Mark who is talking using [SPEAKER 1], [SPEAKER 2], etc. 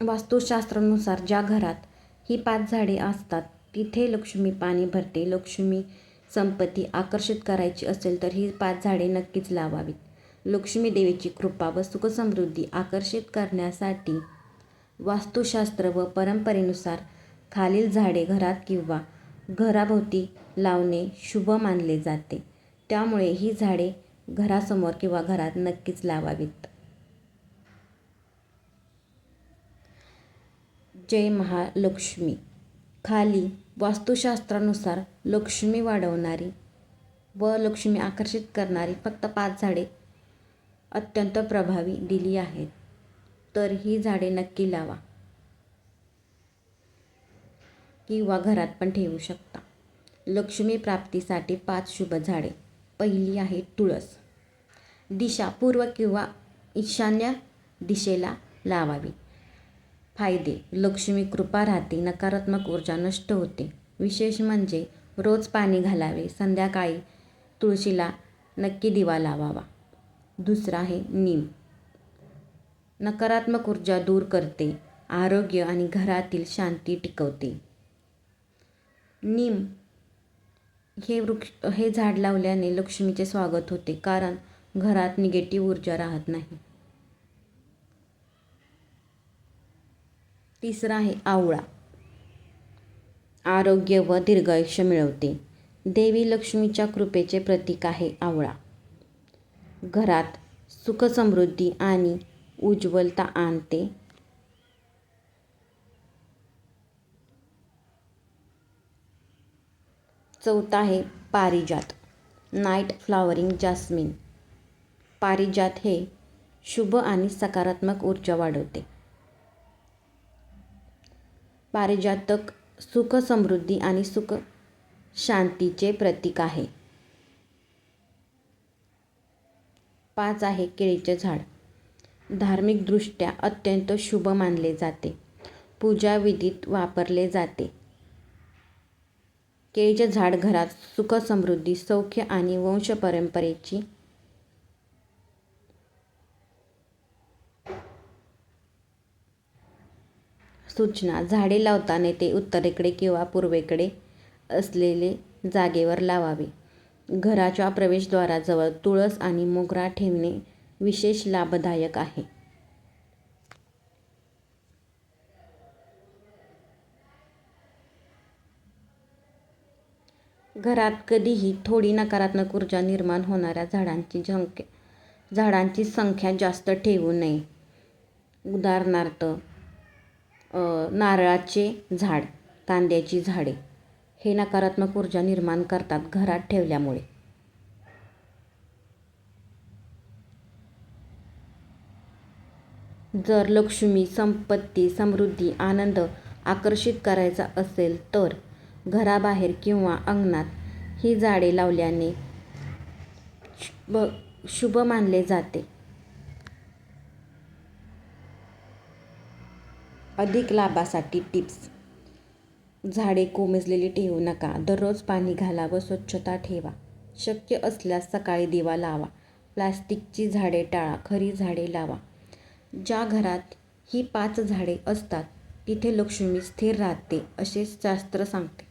[SPEAKER 1] वास्तुशास्त्रानुसार ज्या घरात ही पाच झाडे असतात तिथे लक्ष्मी पाणी भरते. लक्ष्मी संपत्ती आकर्षित करायची असेल तर ही पाच झाडे नक्कीच लावावीत. लक्ष्मी देवीची कृपा व सुखसमृद्धी आकर्षित करण्यासाठी वास्तुशास्त्र व परंपरेनुसार खालील झाडे घरात किंवा घराभोवती लावणे शुभ मानले जाते. त्यामुळे ही झाडे घरासमोर किंवा घरात नक्कीच लावावीत. जय महालक्ष्मी खाली वास्तुशास्त्रानुसार लक्ष्मी वाढवणारी व लक्ष्मी आकर्षित करणारी फक्त पाच झाडे अत्यंत प्रभावी दिली आहेत. तर ही झाडे नक्की लावा किंवा घरात पण ठेवू शकता. लक्ष्मी प्राप्तीसाठी पाच शुभ झाडे. पहिली आहे तुळस. दिशा पूर्व किंवा ईशान्य दिशेला लावावी. फायदे लक्ष्मी कृपा राहते. नकारात्मक ऊर्जा नष्ट होते. विशेष म्हणजे रोज पाणी घालावे. संध्याकाळी तुळशीला नक्की दिवा लावावा. दुसरं आहे नीम. नकारात्मक ऊर्जा दूर करते. आरोग्य आणि घरातील शांती टिकवते. नीम हे वृक्ष हे झाड लावल्याने लक्ष्मीचे स्वागत होते कारण घरात निगेटिव्ह ऊर्जा राहत नाही. तिसरा आहे आवळा. आरोग्य व दीर्घायुष्य मिळवते. देवी लक्ष्मीच्या कृपेचे प्रतीक आहे आवळा. घरात सुखसमृद्धी आणि उज्ज्वलता आणते. चौथा आहे पारिजात. Night flowering jasmine. पारिजात हे शुभ आणि सकारात्मक ऊर्जा वाढवते. पारिजातक सुख समृद्धी आणि सुख शांतीचे प्रतीक आहे. पाच आहे केळीचे झाड. धार्मिकदृष्ट्या अत्यंत शुभ मानले जाते. पूजाविधीत वापरले जाते. केळीचे झाड घरात सुख समृद्धी, सौख्य आणि वंशपरंपरेची सूचना झाडे लावताना ते उत्तरेकडे किंवा पूर्वेकडे असलेले जागेवर लावावे. घराच्या प्रवेशद्वाराजवळ तुळस आणि मोगरा ठेवणे विशेष लाभदायक आहे. घरात कधीही थोडी नकारात्मक ऊर्जा निर्माण होणाऱ्या झाडांची झाडांची संख्या जास्त ठेवू नये. उदाहरणार्थ नारळाचे झाड, कांद्याची झाडे हे नकारात्मक ऊर्जा निर्माण करतात घरात ठेवल्यामुळे. जर लक्ष्मी, संपत्ती, समृद्धी, आनंद आकर्षित करायचा असेल तर घराबाहेर किंवा अंगणात ही झाडे लावल्याने शुभ मानले जाते. अधिक लाभासाठी टिप्स. झाडे कोमेजलेली ठेवू नका. दररोज पाणी घाला व स्वच्छता ठेवा. शक्य असल्यास सकाळी दिवा लावा. प्लास्टिकची झाडे टाळा. खरी झाडे लावा. ज्या घरात ही पाच झाडे असतात तिथे लक्ष्मी स्थिर राहते असे शास्त्र सांगते.